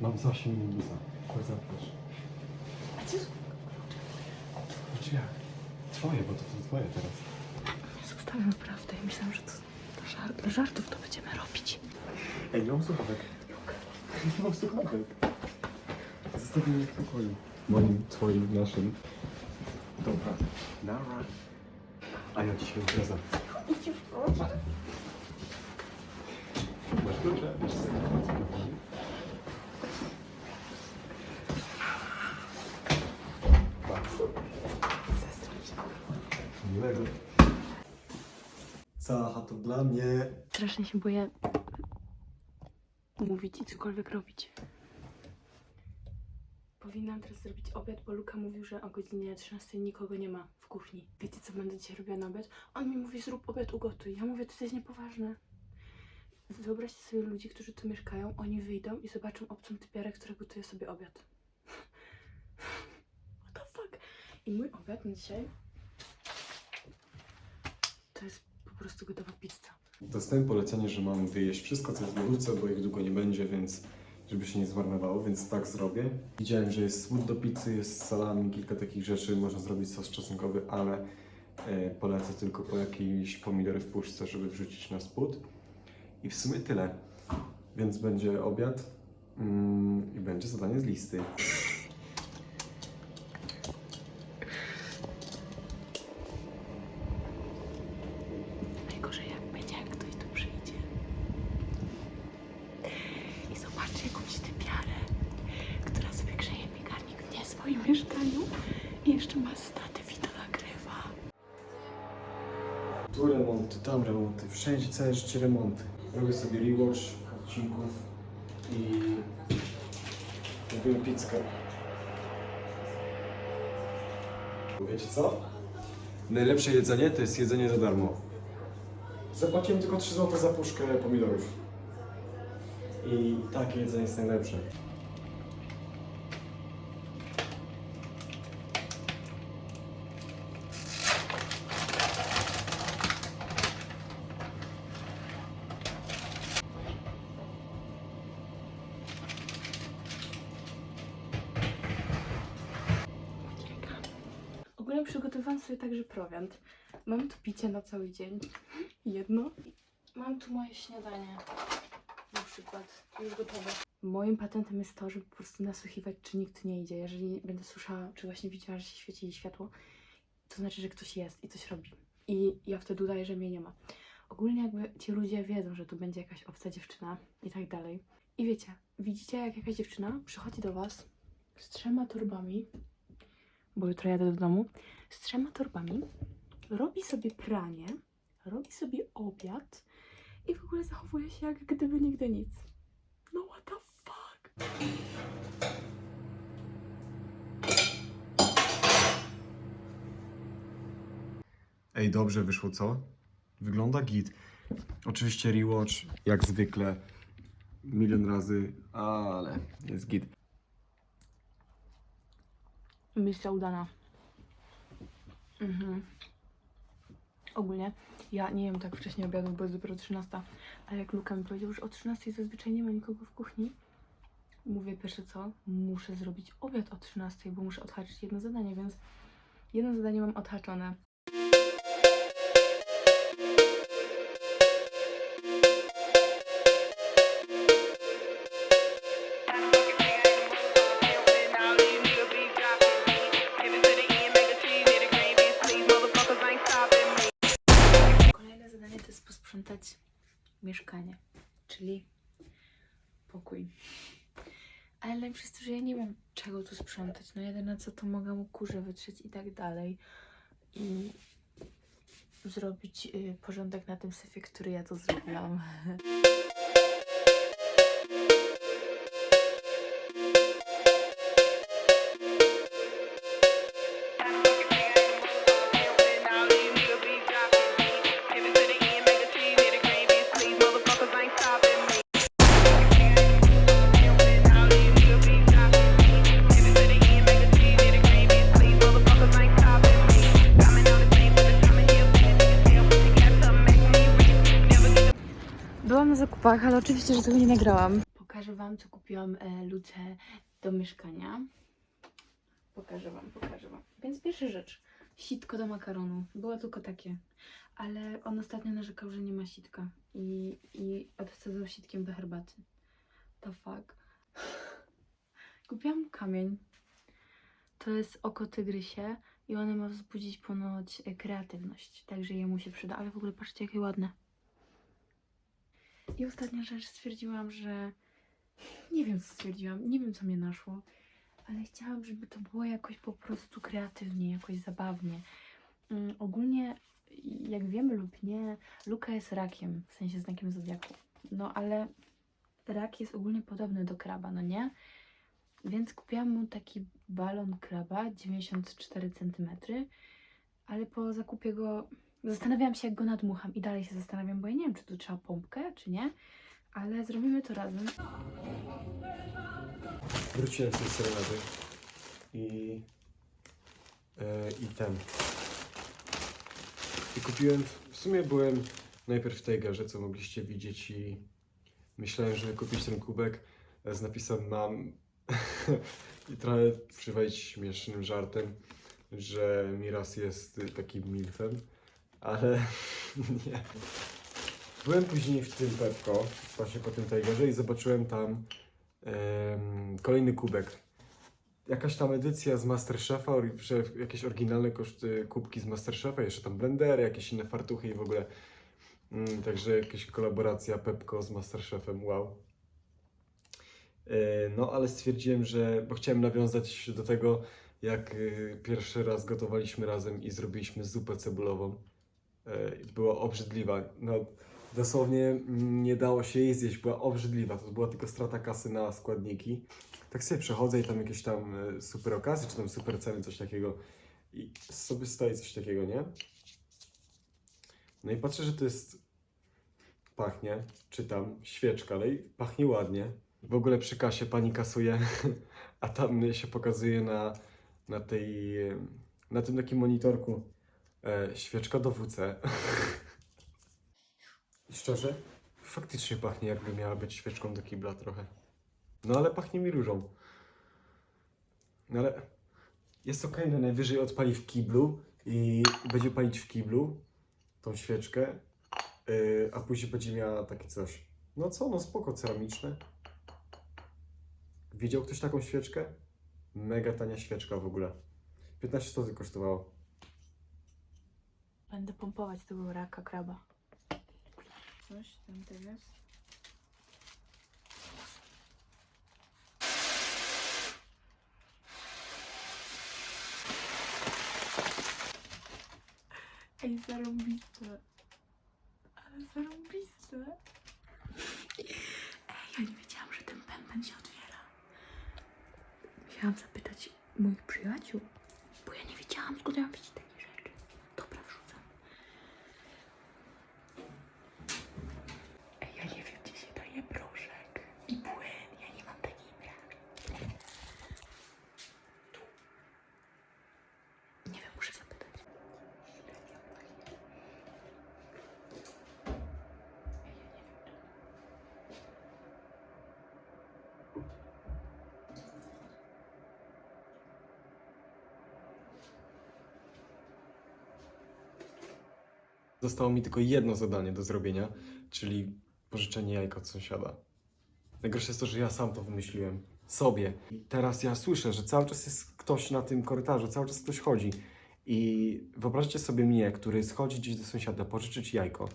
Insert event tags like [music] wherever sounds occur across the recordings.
Mam za 8 minusa. Chodź zapraszam. A gdzie W drzwiach. Twoje, bo to, to twoje teraz. zostawiam naprawdę? Ja myślałam, że to dla, żar żartów to będziemy robić. Ej, nie mam słuchawek. Nie mam słuchawek. Zostawimy w pokoju. Moim, twoim, naszym. Dobra. Nara. A ja dzisiaj impreza. Idź w proszę. Masz klucze? Wiesz co? Chata dla mnie. Strasznie się boję mówić i cokolwiek robić. Powinnam teraz zrobić obiad, bo Luka mówił, że o godzinie 13 nikogo nie ma w kuchni. Wiecie, co będę dzisiaj robiła na obiad? On mi mówi, zrób obiad, ugotuj. Ja mówię, to jest niepoważne. Wyobraźcie sobie ludzi, którzy tu mieszkają, oni wyjdą i zobaczą obcą typiarę, która gotuje sobie obiad. [laughs] What the fuck? I mój obiad na dzisiaj to jest po prostu gotowa pizza. Dostałem polecenie, że mam wyjeść wszystko, co jest w lodówce, bo ich długo nie będzie, więc żeby się nie zmarnowało, więc tak zrobię. Widziałem, że jest słód do pizzy, jest salami, kilka takich rzeczy, można zrobić sos czosnkowy, ale e, polecę tylko po jakieś pomidory w puszce, żeby wrzucić na spód. I w sumie tyle. Więc będzie obiad mm, i będzie zadanie z listy. Najgorzej jak będzie, jak ktoś tu przyjdzie. I zobaczy jakąś typiarę, która sobie grzeje piekarnik w nie swoim mieszkaniu i jeszcze ma statyw i to nagrywa. Tu remonty, tam całe życie remonty. Robię sobie rewatch odcinków i robimy pizzkę. Wiecie co? Najlepsze jedzenie to jest jedzenie za darmo. Zapłaciłem tylko 3 zł za puszkę pomidorów. I takie jedzenie jest najlepsze. Ogólnie przygotowałam sobie także prowiant. Mam tu picie na cały dzień. Jedno. Mam tu moje śniadanie. Na przykład. Już gotowe. Moim patentem jest to, żeby po prostu nasłuchiwać, czy nikt nie idzie. Jeżeli będę słyszała, czy właśnie widziała, że się świeci światło, to znaczy, że ktoś jest i coś robi. I ja wtedy udaję, że mnie nie ma. Ogólnie jakby ci ludzie wiedzą, że tu będzie jakaś obca dziewczyna i tak dalej. I wiecie, widzicie jak jakaś dziewczyna przychodzi do was z trzema torbami, bo jutro jadę do domu, z trzema torbami, robi sobie pranie, robi sobie obiad i w ogóle zachowuje się jak gdyby nigdy nic. No what the fuck? Ej, dobrze wyszło, co? Wygląda git. Oczywiście rewatch, jak zwykle, milion razy, ale jest git. Misja udana. Mhm. Ogólnie ja nie jem tak wcześnie obiadu, bo jest dopiero 13. A jak Luka mi powiedział, że o 13 zazwyczaj nie ma nikogo w kuchni, mówię pierwsze co, muszę zrobić obiad o 13, bo muszę odhaczyć jedno zadanie, więc jedno zadanie mam odhaczone. Czego tu sprzątać. No jedyne co to mogę mu kurze wytrzeć i tak dalej. I zrobić y, porządek na tym syfie, który ja to zrobiłam. [laughs] Byłam na zakupach, ale oczywiście, że tego nie nagrałam. Pokażę Wam, co kupiłam e, Luce do mieszkania. Pokażę Wam, pokażę Wam. Więc pierwsza rzecz, sitko do makaronu. Było tylko takie, ale on ostatnio narzekał, że nie ma sitka i, i odsadzał sitkiem do herbaty. To fuck. [laughs] Kupiłam kamień. To jest oko tygrysie i ono ma wzbudzić ponoć e, kreatywność, także jemu się przyda. Ale w ogóle patrzcie, jakie ładne. I ostatnia rzecz, stwierdziłam, że nie wiem, co stwierdziłam, nie wiem, co mnie naszło, ale chciałam, żeby to było jakoś po prostu kreatywnie, jakoś zabawnie. Mm, ogólnie, jak wiemy lub nie, Luka jest rakiem, w sensie znakiem zodiaku. No ale rak jest ogólnie podobny do kraba, no nie? Więc kupiłam mu taki balon kraba, 94 cm, ale po zakupie go zastanawiałam się, jak go nadmucham i dalej się zastanawiam, bo ja nie wiem, czy tu trzeba pompkę, czy nie, ale zrobimy to razem. Wróciłem z tej serenady i, e, i ten. I kupiłem, w sumie byłem najpierw w tej garze, co mogliście widzieć i myślałem, że kupić ten kubek z napisem mam [laughs] i trochę przywalić śmiesznym żartem, że Miras jest takim milfem, ale [laughs] nie. Byłem później w tym Pepko, właśnie po tym Tigerze i zobaczyłem tam kolejny kubek. Jakaś tam edycja z Masterchefa, jakieś oryginalne koszty, kubki z Masterchefa, jeszcze tam blendery, jakieś inne fartuchy i w ogóle. Mm, także jakaś kolaboracja Pepko z Masterchefem, wow. E, No, ale stwierdziłem, że, bo chciałem nawiązać do tego, jak y, pierwszy raz gotowaliśmy razem i zrobiliśmy zupę cebulową. E, Była obrzydliwa. No, dosłownie nie dało się jej zjeść, była obrzydliwa. To była tylko strata kasy na składniki. Tak sobie przechodzę i tam jakieś tam e, super okazje, czy tam super ceny, coś takiego. I sobie stoi coś takiego, nie? No i patrzę, że to jest. Pachnie, czytam, świeczka, ale pachnie ładnie. W ogóle przy kasie pani kasuje, [laughs] a tam się pokazuje na, na tej. e, na tym takim monitorku e, świeczka do WC. [laughs] Szczerze, faktycznie pachnie jakby miała być świeczką do kibla trochę. No ale pachnie mi różą. No ale jest okej, no najwyżej odpali w kiblu i będzie palić w kiblu tą świeczkę, yy, a później będzie miała takie coś. No co, no spoko, ceramiczne. Widział ktoś taką świeczkę? Mega tania świeczka w ogóle. 15 zł kosztowało. Będę pompować tego raka kraba. Coś tam teraz. Ej, zarąbiste. Ale zarąbiste. Ej, ja nie wiedziałam, że ten pępen się otwiera. Musiałam zapytać moich przyjaciół, bo ja nie wiedziałam, skąd ja mam wiedzieć takie rzeczy. Dobra, wrzucam. Ej, ja nie wiem, gdzie się daje proszek i płyn. Ja nie mam takiej prawy. Tu. Nie wiem, muszę zapytać. Ej, ja nie wiem. Zostało mi tylko jedno zadanie do zrobienia, czyli pożyczenie jajka od sąsiada. Najgorsze jest to, że ja sam to wymyśliłem. Sobie. I teraz ja słyszę, że cały czas jest ktoś na tym korytarzu, cały czas ktoś chodzi. I wyobraźcie sobie mnie, który schodzi gdzieś do sąsiada, pożyczyć jajko.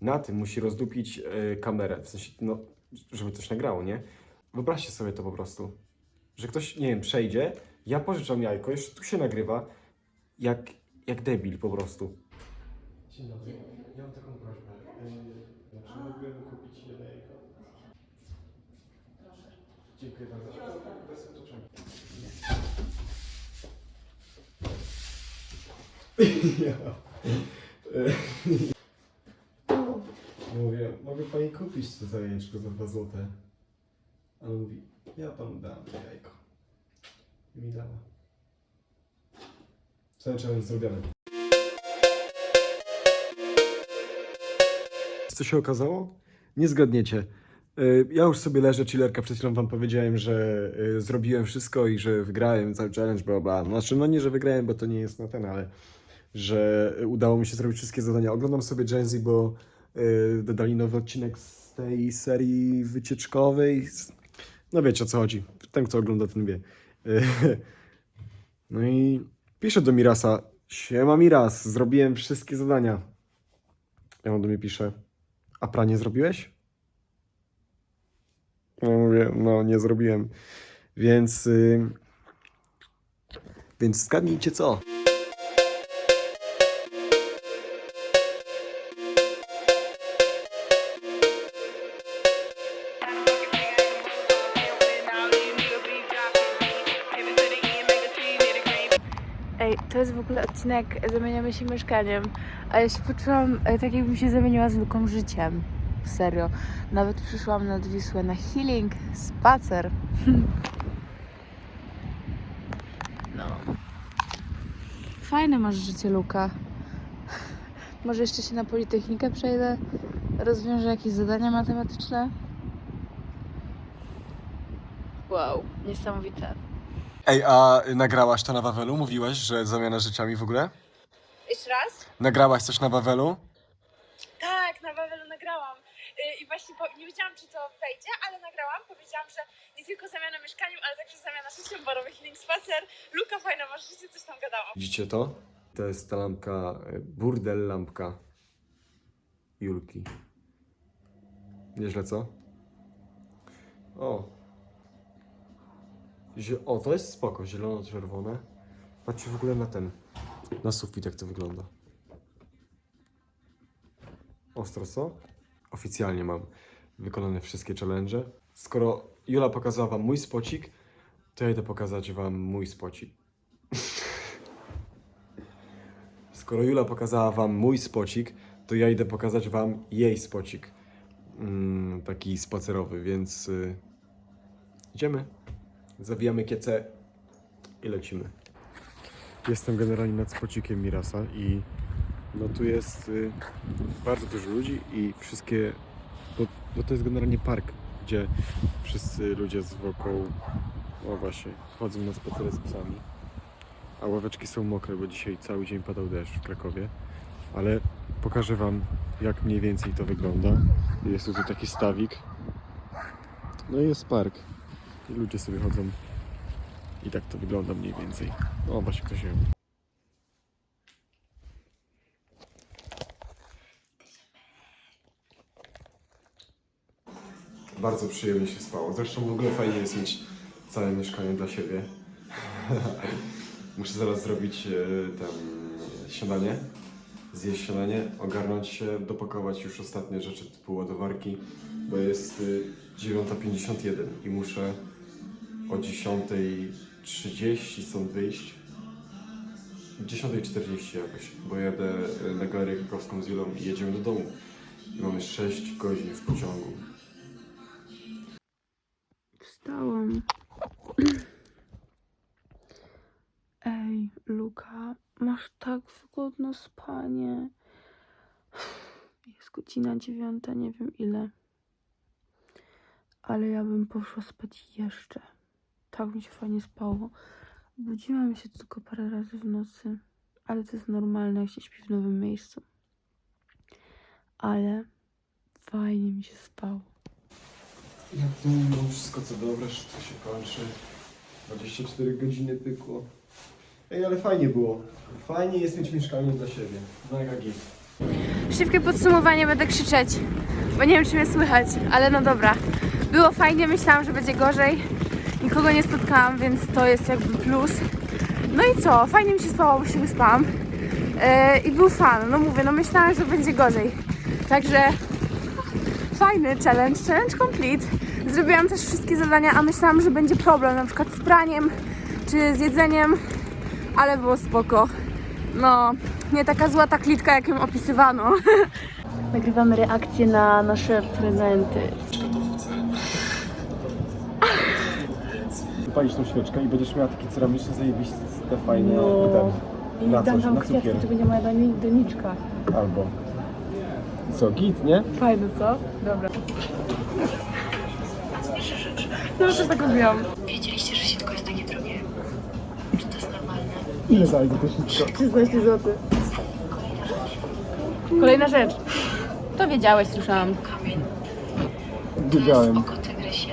Na tym musi rozdupić e, kamerę, w sensie, no, żeby coś nagrało, nie? Wyobraźcie sobie to po prostu. Że ktoś, nie wiem, przejdzie, ja pożyczam jajko, jeszcze tu się nagrywa, jak, jak debil po prostu. Dzień dobry. Ja mam taką prośbę. Yy, czy mógłbym kupić jedno jajko? Proszę. Dziękuję bardzo. Bez otoczenia. Ja. Mówię, mogę pani kupić to za jajeczko za 2 złote. A on mówi, ja panu dam to jajko. I mi dała. Cały challenge zrobiony. Co się okazało? Nie zgadniecie. Y, Ja już sobie leżę, chillerka, przed chwilą wam powiedziałem, że y, zrobiłem wszystko i że wygrałem cały challenge, bla bla. Znaczy, no nie, że wygrałem, bo to nie jest na ten, ale że udało mi się zrobić wszystkie zadania. Oglądam sobie Gen Z, bo y, dodali nowy odcinek z tej serii wycieczkowej. No wiecie o co chodzi. Ten, kto ogląda, ten wie. [laughs] No i piszę do Mirasa. Siema Miras, zrobiłem wszystkie zadania. Ja on do mnie pisze. A pranie zrobiłeś? No mówię, no nie zrobiłem. Więc. Y... Więc zgadnijcie co? To jest w ogóle odcinek Zamieniamy się mieszkaniem, a ja się poczułam e, tak, jakbym się zamieniła z Luką życiem. Serio. Nawet przyszłam nad Wisłę na healing, spacer. [laughs] No. Fajne masz życie, Luka. Może jeszcze się na Politechnikę przejdę? Rozwiążę jakieś zadania matematyczne? Wow, niesamowite. Ej, a nagrałaś to na Wawelu? Mówiłaś, że zamiana życiami w ogóle? Jeszcze raz? Nagrałaś coś na Wawelu? Tak, na Wawelu nagrałam. Y, I właśnie po, nie wiedziałam, czy to wejdzie, ale nagrałam. Powiedziałam, że nie tylko zamiana mieszkaniem, ale także zamiana życiem, barowy healing spacer. Luka fajna, masz życie, coś tam gadałam. Widzicie to? To jest ta lampka, y, burdel lampka Julki. Nieźle, co? O. O, to jest spoko, zielono-czerwone. Patrzcie w ogóle na ten, na sufit, jak to wygląda. Ostro, co? Oficjalnie mam wykonane wszystkie challenge. Skoro Jula pokazała wam mój spocik, to ja idę pokazać wam mój spocik. [laughs] Skoro Jula pokazała wam mój spocik, to ja idę pokazać wam jej spocik. Mm, taki spacerowy, więc y, idziemy. Zawijamy kiece i lecimy. Jestem generalnie nad spocikiem Mirasa i no tu jest y, bardzo dużo ludzi i wszystkie, bo, bo to jest generalnie park, gdzie wszyscy ludzie z wokół, o właśnie, chodzą na spacery z psami. A ławeczki są mokre, bo dzisiaj cały dzień padał deszcz w Krakowie. Ale pokażę Wam, jak mniej więcej to wygląda. Jest tutaj taki stawik. No i jest park. Ludzie sobie chodzą. I tak to wygląda mniej więcej. O, właśnie ktoś ją. Bardzo przyjemnie się spało. Zresztą w ogóle fajnie jest mieć całe mieszkanie dla siebie. [laughs] Muszę zaraz zrobić e, tam e, śniadanie, zjeść śniadanie, ogarnąć się, dopakować już ostatnie rzeczy typu ładowarki, bo jest y, 9.51 i muszę o 10.30 stąd wyjść. 10.40 jakoś, bo jadę y, na galerię krakowską z Julą i jedziemy do domu. I mamy 6 godzin w pociągu. Wstałam. [clears throat] Ej, Luka, masz tak wygodne spanie. Jest godzina dziewiąta, nie wiem ile. Ale ja bym poszła spać jeszcze. Tak mi się fajnie spało. Budziłam się tylko parę razy w nocy, ale to jest normalne, jak się śpi w nowym miejscu. Ale fajnie mi się spało. Jak tu mam wszystko co dobre, wszystko się kończy. 24 godziny pykło. Ej, ale fajnie było. Fajnie jest mieć mieszkanie dla siebie. Mega git. Szybkie podsumowanie, będę krzyczeć, bo nie wiem, czy mnie słychać, ale no dobra. Było fajnie, myślałam, że będzie gorzej. Nikogo nie spotkałam, więc to jest jakby plus. No i co? Fajnie mi się spało, bo się wyspałam. Yy, I był fan. No mówię, no myślałam, że będzie gorzej. Także fajny challenge, challenge complete. Zrobiłam też wszystkie zadania, a myślałam, że będzie problem, na przykład z praniem czy z jedzeniem, ale było spoko. No, nie taka zła ta klitka, jak ją opisywano. [laughs] Nagrywamy reakcje na nasze prezenty. Wypalisz tą świeczkę i będziesz miała takie ceramiczne, zajebiste, fajne No. ten, na coś, na cukier. to będzie moja doni- doniczka. Albo. Co, git, nie? Fajne, co? Dobra. No też tak robiłam. Wiedzieliście, że sitko jest takie drogie? Czy to jest normalne? Ile za to wszystko? 16 zł. Kolejna rzecz. To wiedziałeś, słyszałam. Kamień. Wiedziałem. To jest oko tygrysie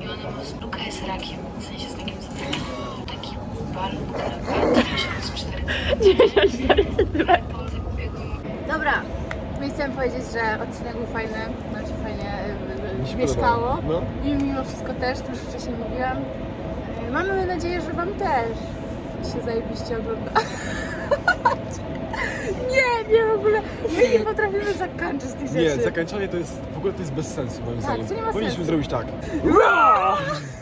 i ona ma... Luka jest rakiem, w sensie z takim zadaniem. Taki balon, który 94 94 cm. głupiego. Dobra, my chcemy powiedzieć, że odcinek był fajny, nam się fajnie Mi się y, mieszkało. podobało. No. I mimo wszystko też, to już wcześniej mówiłam. Y, Mamy nadzieję, że Wam też się zajebiście ogląda. [laughs] nie, nie w ogóle. My nie potrafimy zakończyć tych rzeczy. Nie, zakończenie to jest, w ogóle to jest bez sensu moim Tak, zdaniem. to nie ma Powinniśmy sensu. zrobić tak. [laughs]